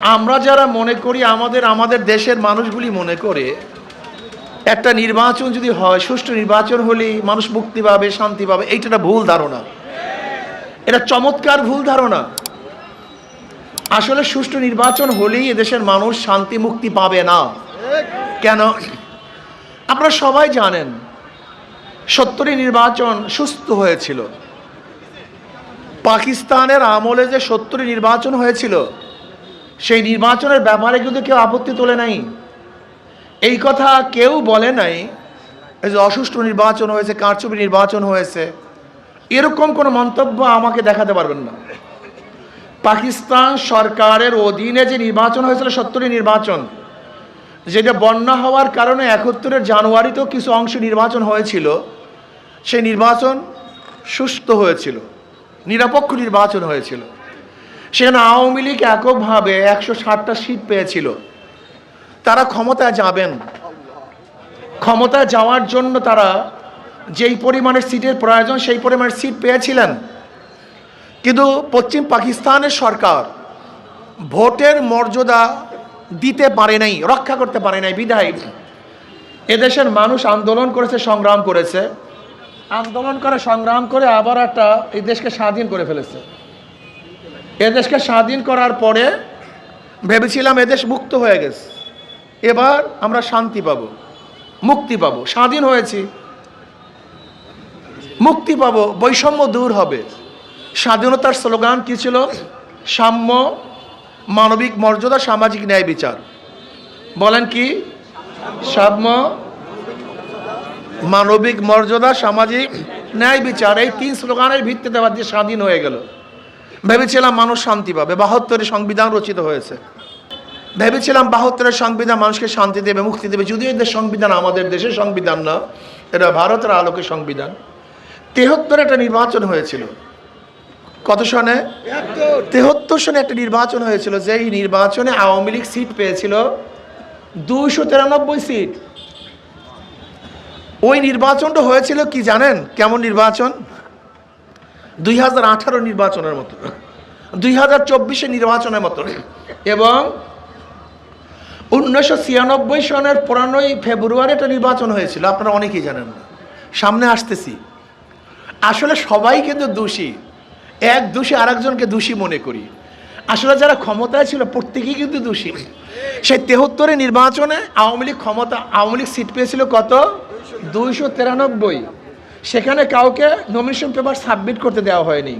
আমরা যারা মনে করি আমাদের আমাদের দেশের মানুষগুলি মনে করে, একটা নির্বাচন যদি হয়, সুষ্ঠু নির্বাচন হলেই মানুষ মুক্তি পাবে, শান্তি পাবে, এইটা একটা ভুল ধারণা। এটা চমৎকার ভুল ধারণা। আসলে সুষ্ঠু নির্বাচন হলেই এদেশের মানুষ শান্তি মুক্তি পাবে না। কেন? আপনারা সবাই জানেন সত্তরই নির্বাচন সুস্থ হয়েছিল। পাকিস্তানের আমলে যে সত্তরই নির্বাচন হয়েছিল সেই নির্বাচনের ব্যাপারে কিন্তু কেউ আপত্তি তোলে নাই। এই কথা কেউ বলে নাই যে অসুষ্ঠু নির্বাচন হয়েছে, কারচুপি নির্বাচন হয়েছে। এরকম কোনো মন্তব্য আমাকে দেখাতে পারবেন না। পাকিস্তান সরকারের অধীনে যে নির্বাচন হয়েছিল সত্তরই নির্বাচন, যেটা বন্যা হওয়ার কারণে একাত্তরের জানুয়ারিতেও কিছু অংশ নির্বাচন হয়েছিল। সেই নির্বাচন সুস্থ হয়েছিল, নিরপেক্ষ নির্বাচন হয়েছিল। সেখানে আওয়ামী লীগ এককভাবে একশো ষাটটা সিট পেয়েছিল। তারা ক্ষমতায় যাবেন। ক্ষমতায় যাওয়ার জন্য তারা যেই পরিমাণের সিটের প্রয়োজন সেই পরিমাণের সিট পেয়েছিলেন। কিন্তু পশ্চিম পাকিস্তানের সরকার ভোটের মর্যাদা দিতে পারে নাই, রক্ষা করতে পারে নাই বিধায় এদেশের মানুষ আন্দোলন করেছে, সংগ্রাম করেছে। আন্দোলন করে, সংগ্রাম করে আবার একটা এই দেশকে স্বাধীন করে ফেলেছে। এদেশকে স্বাধীন করার পরে ভেবেছিলাম এদেশ মুক্ত হয়ে গেছে। এবার আমরা শান্তি পাব, মুক্তি পাব, স্বাধীন হয়েছি। মুক্তি পাব, বৈষম্য দূর হবে। স্বাধীনতার স্লোগান কি ছিল? সাম্য, মানবিক মর্যাদা, সামাজিক ন্যায় বিচার। বলেন কি? সাম্য, মানবিক মর্যাদা, সামাজিক ন্যায় বিচার। এই তিন স্লোগানের ভিত্তিতে আবার দিয়ে স্বাধীন হয়ে গেল। ভেবেছিলাম মানুষ শান্তি পাবে। বাহাত্তরের সংবিধান রচিত হয়েছে। ভেবেছিলাম বাহাত্তরের সংবিধান মানুষকে শান্তি দেবে, মুক্তি দেবে। যদিও এদের সংবিধান আমাদের দেশের সংবিধান না, এটা ভারতের আলোকের সংবিধান। তেহত্তর একটা নির্বাচন হয়েছিল। কত সনে? তেহত্তর সনে একটা নির্বাচন হয়েছিল। যেই নির্বাচনে আওয়ামী লীগ সিট পেয়েছিল দুইশো তিরানব্বই সিট। ওই নির্বাচনটা হয়েছিল কি জানেন? কেমন নির্বাচন? দুই হাজার আঠারো নির্বাচনের মতো, দুই হাজার চব্বিশে নির্বাচনের মতো। এবং উনিশশো ছিয়ানব্বই সনের পনেরোই ফেব্রুয়ারি একটা নির্বাচন হয়েছিল, আপনারা অনেকেই জানেন সামনে আসতেছি। আসলে সবাই কিন্তু দোষী। এক দোষী আরেকজনকে দোষী মনে করি। আসলে যারা ক্ষমতায় ছিল, প্রত্যেকেই কিন্তু দোষী। সেই তেহত্তরের নির্বাচনে আওয়ামী লীগ ক্ষমতা, আওয়ামী লীগ সিট পেয়েছিল কত? দুইশো তিরানব্বই। সেখানে কাউকে নমিনেশন পেপার সাবমিট করতে দেওয়া হয়নি।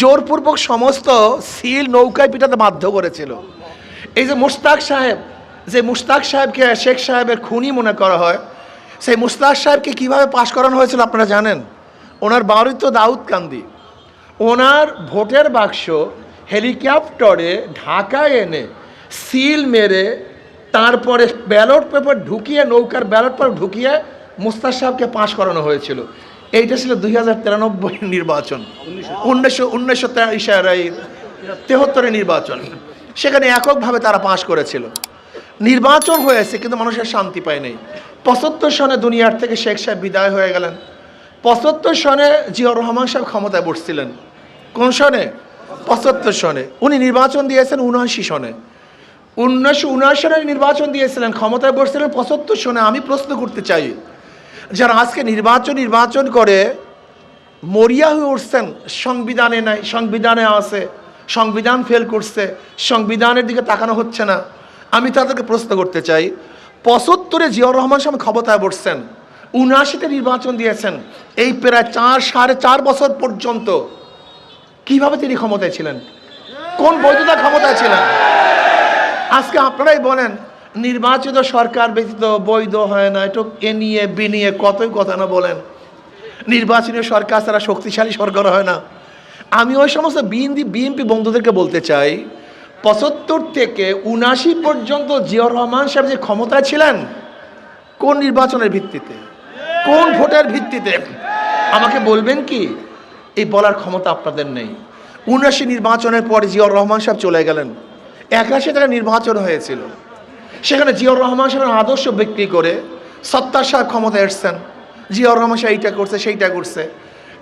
জোরপূর্বক সমস্ত সিল নৌকায় পিটাতে বাধ্য করেছিল। এই যে মুস্তাক সাহেব, যে মুস্তাক সাহেবকে শেখ সাহেবের খুনি মনে করা হয়, সেই মুস্তাক সাহেবকে কীভাবে পাশ করানো হয়েছিল আপনারা জানেন? ওনার বাড়ি তো দাউদ কান্দি। ওনার ভোটের বাক্স হেলিকপ্টারে ঢাকায় এনে সিল মেরে তারপরে ব্যালট পেপার ঢুকিয়ে, নৌকার ব্যালট পেপার ঢুকিয়ে মুস্তাক সাহেবকে পাশ করানো হয়েছিল। এইটা ছিল দুই হাজার তিরানব্বই নির্বাচন। উনিশশো উনিশশো তেহত্তরের নির্বাচন। সেখানে এককভাবে তারা পাশ করেছিল। নির্বাচন হয়েছে, কিন্তু মানুষের শান্তি পায় নাই। পঁচাত্তর সনে দুনিয়ার থেকে শেখ সাহেব বিদায় হয়ে গেলেন। পঁচাত্তর সনে জিয়াউর রহমান সাহেব ক্ষমতায় বসছিলেন। কোন সনে? পঁচাত্তর সনে। উনি নির্বাচন দিয়েছেন উনআশি সনে। উনিশশো উনআশি সনে নির্বাচন দিয়েছিলেন, ক্ষমতায় বসছিলেন। পঁচাত্তর সনে আমি প্রশ্ন করতে চাই যারা আজকে নির্বাচন নির্বাচন করে, মরিয়া হয়ে উঠছেন, সংবিধানে নাই, সংবিধানে আছে, সংবিধান ফেল করছে, সংবিধানের দিকে তাকানো হচ্ছে না। আমি তাদেরকে প্রশ্ন করতে চাই, পঁচাত্তরে জিয়াউর রহমান সাহেব ক্ষমতায় বসছেন, উনআশিতে নির্বাচন দিয়েছেন, এই প্রায় চার, সাড়ে চার বছর পর্যন্ত কীভাবে তিনি ক্ষমতায় ছিলেন? কোন বৈধতা ক্ষমতায় ছিলেন? আজকে আপনারাই বলেন নির্বাচিত সরকার ব্যতীত বৈধ হয় না। একটু এ নিয়ে, বি নিয়ে কতই কথা না বলেন। নির্বাচনী সরকার তারা শক্তিশালী সরকার হয় না। আমি ওই সমস্ত বিএনপি বিএনপি বন্ধুদেরকে বলতে চাই, পঁচাত্তর থেকে উনাশি পর্যন্ত জিয়াউর রহমান সাহেব যে ক্ষমতায় ছিলেন, কোন নির্বাচনের ভিত্তিতে? কোন ভোটের ভিত্তিতে? আমাকে বলবেন কি? এই বলার ক্ষমতা আপনাদের নেই। উনাশি নির্বাচনের পরে জিয়াউর রহমান সাহেব চলে গেলেন। একাশি টাকা নির্বাচন হয়েছিল। সেখানে জিয়াউর রহমান সাহেবের আদর্শ বিক্রি করে সত্তার সাহেব ক্ষমতায় এসছেন। জিয়াউর রহমান সাহেব এইটা করছে, সেইটা করছে।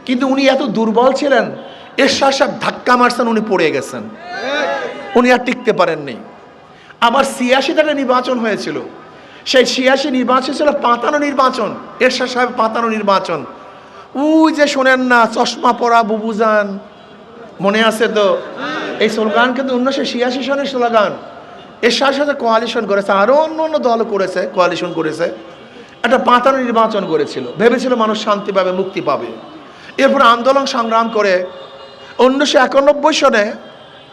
কিন্তু উনি এত দুর্বল ছিলেন, এরশাদ সাহেব ধাক্কা মারছেন, উনি পড়ে গেছেন। উনি আর টিকতে পারেননি। আবার ছিয়াশি থেকে নির্বাচন হয়েছিল। সেই ছিয়াশি নির্বাচন ছিল পাতানো নির্বাচন, এরশাদ সাহেব পাতানো নির্বাচন। উই যে শোনেন না, চশমা পরা বুবুজান। মনে আছে তো? এই স্লোগান কিন্তু উনিশশো ছিয়াশি সনের স্লোগান। এরশাদ সাথে সাথে কোয়ালিশন করেছে আরও অন্য অন্য দল করেছে কোয়ালিশন করেছে। একটা পাতানো নির্বাচন করেছিল। ভেবেছিল মানুষ শান্তি পাবে, মুক্তি পাবে। এরপর আন্দোলন সংগ্রাম করে উনিশশো একানব্বই সনে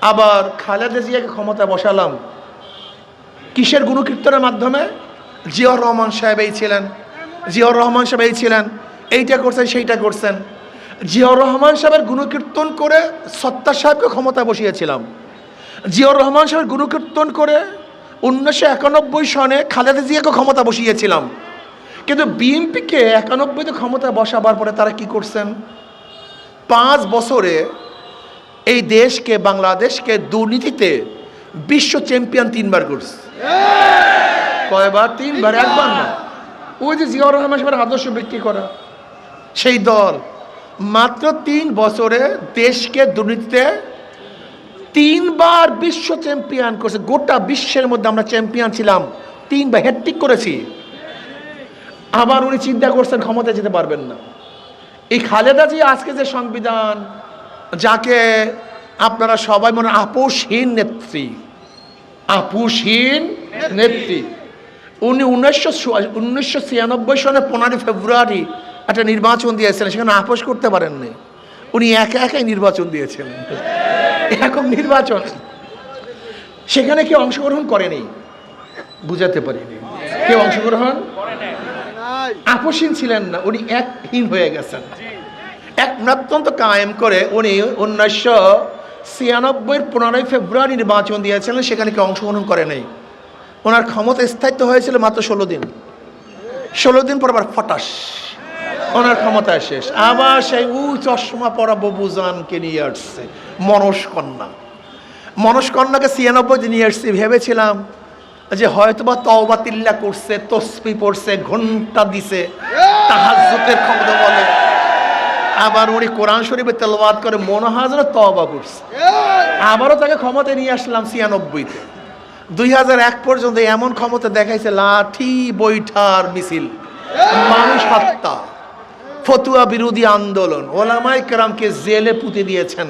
আবার খালেদা জিয়াকে ক্ষমতা বসালাম। কিসের গুণকীর্তনের মাধ্যমে? জিয়র রহমান সাহেব এই ছিলেন। জিয়র রহমান সাহেব এই ছিলেন। এইটা করছেন, সেইটা করছেন। জিয়র রহমান সাহেবের গুণকীর্তন করে সত্তার সাহেবকে ক্ষমতা বসিয়েছিলাম। জিয়র রহমান সাহেবের গুণকীর্তন করে উনিশশো একানব্বই সনে খালেদা জিয়াকে ক্ষমতা বসিয়েছিলাম। কিন্তু বিএনপিকে একানব্বইতে ক্ষমতা বসাবার পরে তারা কি করছেন? পাঁচ বছরে এই দেশকে, বাংলাদেশকে দুর্নীতিতে বিশ্ব চ্যাম্পিয়ন তিনবার করছে। কয়বার? তিনবার, একবার না। ওই যে জিয়াউর রহমান সাহেবের আদর্শ বিক্রি করা। সেই দল মাত্র তিন বছরে দেশকে দুর্নীতিতে তিনবার বিশ্ব চ্যাম্পিয়ন করেছে। গোটা বিশ্বের মধ্যে আমরা চ্যাম্পিয়ন ছিলাম। তিনবার হ্যাট্রিক করেছি। আবার উনি চিন্তা করছেন ক্ষমতায় যেতে পারবেন না। এই খালেদা জি আজকে যে সংবিধান, যাকে আপনারা সবাই মনে আপোষহীন নেত্রী আপোষহীন নেত্রী। উনি উনিশশো উনিশশো ছিয়ানব্বই সনে পনেরোই ফেব্রুয়ারি একটা নির্বাচন দিয়েছিলেন, সেখানে আপোষ করতে পারেননি। উনি একা একাই নির্বাচন দিয়েছিলেন এরকম নির্বাচন। সেখানে কেউ অংশগ্রহণ করেনি। বুঝাতে পারিনি কেউ অংশগ্রহণ আপোষহীন ছিলেন না, উনি একহীন হয়ে গেছেন। এক অত্যন্ত কায়েম করে উনি উনিশশো ছিয়ানব্বইয়ের পনেরোই ফেব্রুয়ারি নির্বাচন দিয়েছিলেন, সেখানে কেউ অংশগ্রহণ করে নাই। ওনার ক্ষমতা স্থায়িত্ব হয়েছিল মাত্র ষোলো দিন। ষোলো দিন পর আবার ফটাস। ওনার ক্ষমতা শেষ। আবার সেই উ চশমা পরা ববুজানকে নিয়ে আসছে। মনস্কন্যা। মনস্কন্যাকে ছিয়ানব্বই নিয়ে আসছি ভেবেছিলাম যে হয়তোবা তওবা তিল্লা করছে, তসবি পড়ছে ঘণ্টা দিছে, তাহাজ্জুদের ক্ষমতা বলে। আবার উনি কোরআন শরীফে তেলবাদ করে মনে হয় যেন তওবা করছে। আবারও তাকে ক্ষমতা নিয়ে আসলাম ছিয়ানব্বইতে দুই হাজার এক পর্যন্ত এমন ক্ষমতা দেখাইছে, লাঠি, বৈঠার, মিছিল। মানুষ হত্যা। ফতুয়া বিরোধী আন্দোলন। ওলামাই কেরামকে জেলে পুঁতে দিয়েছেন।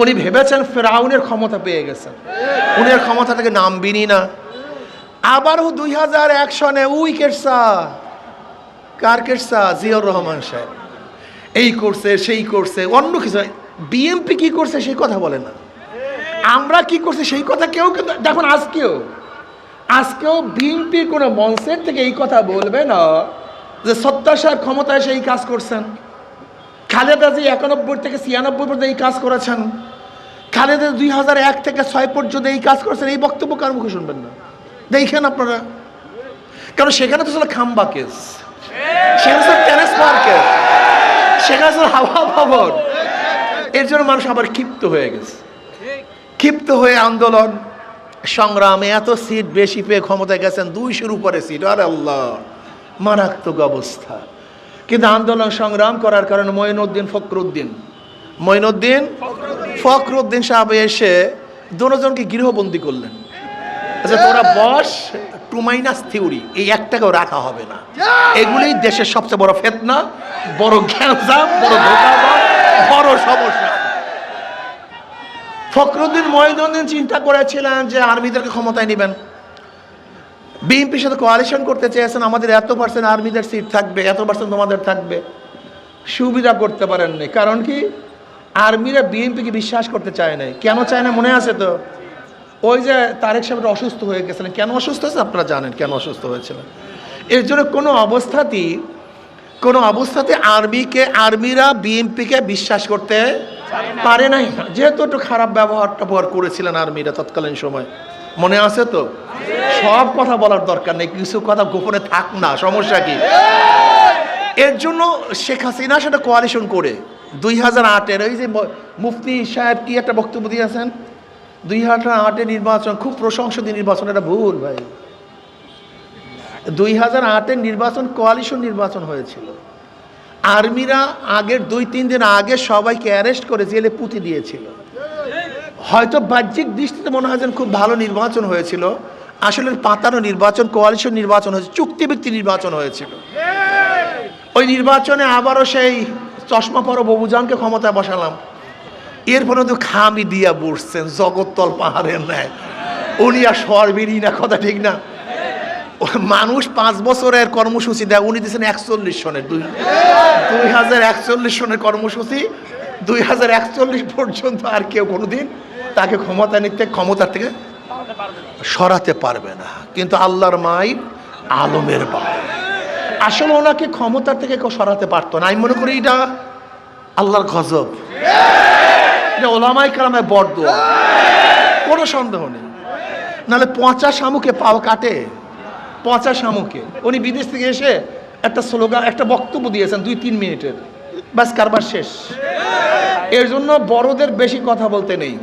উনি ভেবেছেন ফেরাউনের ক্ষমতা পেয়ে গেছেন। উনি আর ক্ষমতা থেকে নামবিনি না। আবারও দুই হাজার এক সনে উই কেটসা কার কেটসা জিয়র রহমান সাহেব। এই করছে, সেই করছে, অন্য কিছু বিএমপি কি করছে সেই কথা বলে না। আমরা কি করছি সেই কথা কেউ কিন্তু দেখুন, আজকেও আজকেও বিএনপি কোনো মঞ্চের থেকে এই কথা বলবে না যে সত্তার সাহেব ক্ষমতায় সেই কাজ করছেন। খালেদা জি একানব্বই থেকে ছিয়ানব্বই পর্যন্ত এই কাজ করেছেন, খালেদা দুই হাজার এক থেকে ছয় পর্যন্ত এই কাজ করেছেন, এই বক্তব্য কার মুখে শুনবেন না? দেখেন আপনারা। কারণ সেখানে তো ছিল খাম্বা কেস, সেখানে ছিল ট্রান্সফার কেস, সেখানে ছিল হাওয়া ভবন। এর জন্য মানুষ আবার ক্ষিপ্ত হয়ে গেছে। ক্ষিপ্ত হয়ে আন্দোলন, সংগ্রামে এত সিট বেশি পেয়ে ক্ষমতায় গেছেন, দুইশোর উপরে সিট আরে আল্লাহ, মারাত্মক অবস্থা। কিন্তু আন্দোলন সংগ্রাম করার কারণে মঈনুদ্দিন ফখরুদ্দিন। মঈনুদ্দিন ফখরুদ্দিন সাহেব এসে দুজনকে গৃহবন্দী করলেন। আচ্ছা তোরা বস টু মাইনাস থিওরি এই একটাকেও রাখা হবে না। এগুলোই দেশের সবচেয়ে বড় ফেতনা, বড় জ্ঞানজাম বড় বড় সমস্যা। ফখরুদ্দিন মহিদুদ্দিন চিন্তা করেছিলেন যে আর্মিদেরকে ক্ষমতায় নেবেন। বিএনপির সাথে কোয়ালিশন করতে চেয়েছেন, আমাদের এত পার্সেন্ট আর্মিদের সিট থাকবে, এত পার্সেন্ট তোমাদের থাকবে। সুবিধা করতে পারেননি। কারণ কি? আর্মিরা বিএনপিকে বিশ্বাস করতে চায় নাই। কেন চায় না মনে আছে তো? ওই যে তারেক সাহেব অসুস্থ হয়ে গেছিলেন। কেন অসুস্থ হয়েছে আপনারা জানেন কেন অসুস্থ হয়েছিলেন। এর জন্য কোনো অবস্থাতেই, কোনো অবস্থাতে আর্মিকে, আর্মিরা বিএনপিকে বিশ্বাস করতে পারে নাই। যেহেতু একটু খারাপ ব্যবহারটা ব্যবহার করেছিলেন আর্মিরা তৎকালীন সময়। মনে আছে তো? সব কথা বলার দরকার নেই, কিছু কথা গোপনে থাক না, সমস্যা কি? এর জন্য শেখ হাসিনা সেটা কোয়ালিশন করে। দুই হাজার আটের ওই যে মুফতি সাহেব কি একটা বক্তব্য দিয়েছেন? দুই হাজার আটের নির্বাচন, খুব প্রশংসনীয় নির্বাচন, এটা ভুল ভাই। দুই হাজার আটের নির্বাচন কোয়ালিশন নির্বাচন হয়েছিল। আর্মিরা আগের দুই তিন দিন আগে সবাইকে অ্যারেস্ট করে জেলে পুঁতে দিয়েছিল। হয়তো বাহ্যিক দৃষ্টিতে মনে হয় যেন খুব ভালো নির্বাচন হয়েছিল। আসলে পাতানো নির্বাচন কোয়ালিশন নির্বাচন হয়েছে, চুক্তিভিত্তিক নির্বাচন হয়েছিল। ওই নির্বাচনে আবারও সেই চশমা পর ববুজানকে ক্ষমতায় বসালাম। এরপরে তো খামি দিয়া বসছেন, জগত্তল পাহাড়ের ন্যায়। উনি আর সরবেরই না, কথা ঠিক না। মানুষ পাঁচ বছরের কর্মসূচি দেয়, উনি দিয়েছেন একচল্লিশ সনের দুই হাজার একচল্লিশ সনের কর্মসূচি। দুই হাজার একচল্লিশ পর্যন্ত আর কেউ কোনোদিন তাকে ক্ষমতা নিতে ক্ষমতার থেকে সরাতে পারবে না। কিন্তু আল্লাহর মাই আলমের বাপ। আসলে ওনাকে ক্ষমতার থেকে কেউ সরাতে পারতো না। আমি মনে করি এটা আল্লাহর গজব। এটা ওলামাই কালামে বরদোয়া। কোনো সন্দেহ নেই। নাহলে পচা শামুকে পাও কাটে। পচা শামুকে। উনি বিদেশ থেকে এসে একটা স্লোগান, একটা বক্তব্য দিয়েছেন দুই তিন মিনিটের। ব্যাস কারবার শেষ। এর জন্য বড়দের বেশি কথা বলতে নেই।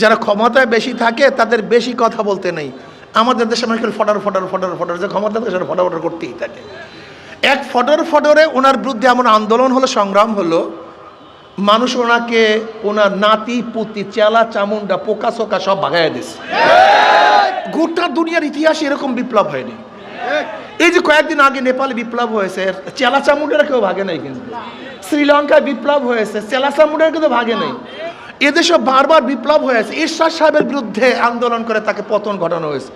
যারা ক্ষমতায় বেশি থাকে, তাদের বেশি কথা বলতে নেই। আমাদের দেশে মানুষ ফটার ফটার ফটার ফটার, যে ক্ষমতা থাকে সেটা ফটার করতেই থাকে। এক ফটর, ফটরে ওনার বিরুদ্ধে এমন আন্দোলন হলো, সংগ্রাম হলো, মানুষ ওনাকে ওনার নাতি, পুতি, চেলা চামুন্ডা পোকা সোকা সব ভাগাইয়া দিছে। গোটা দুনিয়ার ইতিহাসে এরকম বিপ্লব হয়নি। এই যে কয়েকদিন আগে নেপালে বিপ্লব হয়েছে চেলা চামুন্ডারা কেউ ভাগে নাই কিন্তু। শ্রীলঙ্কায় বিপ্লব হয়েছে চেলা চামুন্ডারা কিন্তু ভাগে নাই। এদেশে বারবার বিপ্লব হয়েছে। ঈশ্বর সাহেবের বিরুদ্ধে আন্দোলন করে তাকে পতন ঘটানো হয়েছে।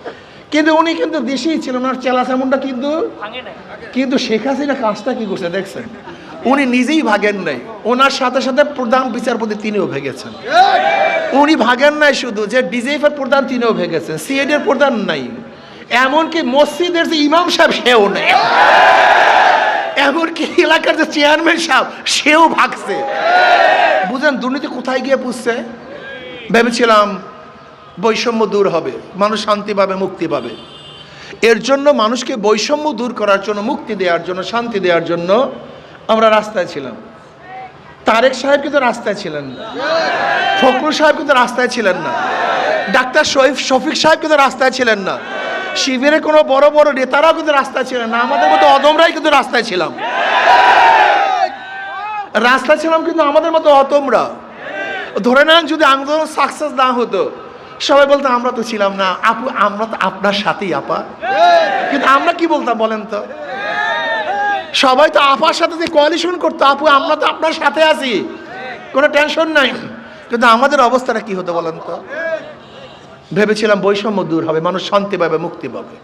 কিন্তু উনি কিন্তু দেশেই ছিলেন ওনার চেলা চামুন্ডা কিন্তু কিন্তু শেখ হাসিনা কাজটা কি করছে দেখছেন? উনি নিজেই ভাগেন নাই। ওনার সাথে সাথে প্রধান বিচারপতি তিনিও ভেগেছেন। উনি ভাগেন নাই শুধু যে ডিজেফ এর প্রধান তিনিও ভেগেছেন সিএড এর প্রধান নাই। এমনকি মসজিদের যে ইমাম সাহেব, সেও নেই। এমনকি এলাকার যে চেয়ারম্যান সাহেব, সেও ভাগছে। বুঝেন দুর্নীতি কোথায় গিয়ে পুষছে? ভেবেছিলাম বৈষম্য দূর হবে, মানুষ শান্তি পাবে, মুক্তি পাবে। এর জন্য মানুষকে বৈষম্য দূর করার জন্য, মুক্তি দেওয়ার জন্য, শান্তি দেওয়ার জন্য আমরা রাস্তায় ছিলাম। তারেক সাহেব কিন্তু রাস্তায় ছিলেন না। ফখরুল সাহেব কিন্তু রাস্তায় ছিলেন না। ডাক্তার শফিক সাহেব কিন্তু রাস্তায় ছিলেন না। শিবিরের কোনো বড় বড় নেতারাও কিন্তু রাস্তায় ছিলেন না। আমাদের মতো অদমরাই কিন্তু রাস্তায় ছিলাম। রাস্তায় ছিলাম কিন্তু আমাদের মতো অতমরা ধরে নেন যদি আন্দোলন সাকসেস না হতো, সবাই বলতো, আমরা তো ছিলাম না। আপু, আমরা তো আপনার সাথেই, আপা। কিন্তু আমরা কি বলতাম বলেন তো? সবাই তো আপার সাথে যে কোয়ালিশন করতো, আপু, আমরা তো আপনার সাথে আছি। কোনো টেনশন নাই। কিন্তু আমাদের অবস্থাটা কি হতো বলেন তো? ভেবেছিলাম বৈষম্য দূর হবে মানুষ শান্তি পাবে মুক্তি পাবে।